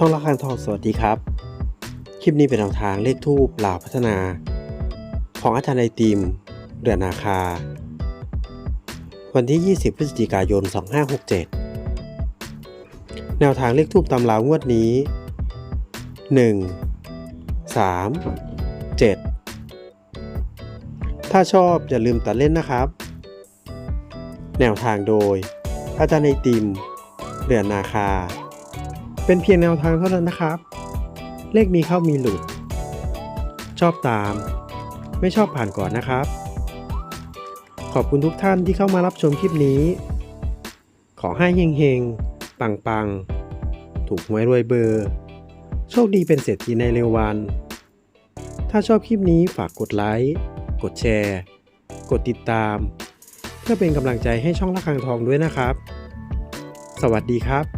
ช่องละคังทองสวัสดีครับ คลิปนี้เป็นแนวทางเลขทูปลาวพัฒนา ของอาจารย์ไอติมเดือนนาคา วันที่ 20 พฤศจิกายน 2567 แนวทางเลขทูปตำรางวดนี้ 1 3 7 ถ้าชอบอย่าลืมตัดเล่นนะครับ แนวทางโดย อาจารย์ไอติมเดือนนาคา เป็นเพียงแนวทางเท่านั้นนะครับ เลขมีเข้ามีหลุด ชอบตาม ไม่ชอบผ่านก่อนนะครับ ขอบคุณทุกท่านที่เข้ามารับชมคลิปนี้ ขอให้เฮงๆ ปังๆ ถูกหวยรวยเบอร์ โชคดีเป็นเศรษฐีในเร็ววัน ถ้าชอบคลิปนี้ฝากกดไลค์ กดแชร์ กดติดตาม เพื่อเป็นกำลังใจให้ช่องละคังทองด้วยนะครับ สวัสดีครับ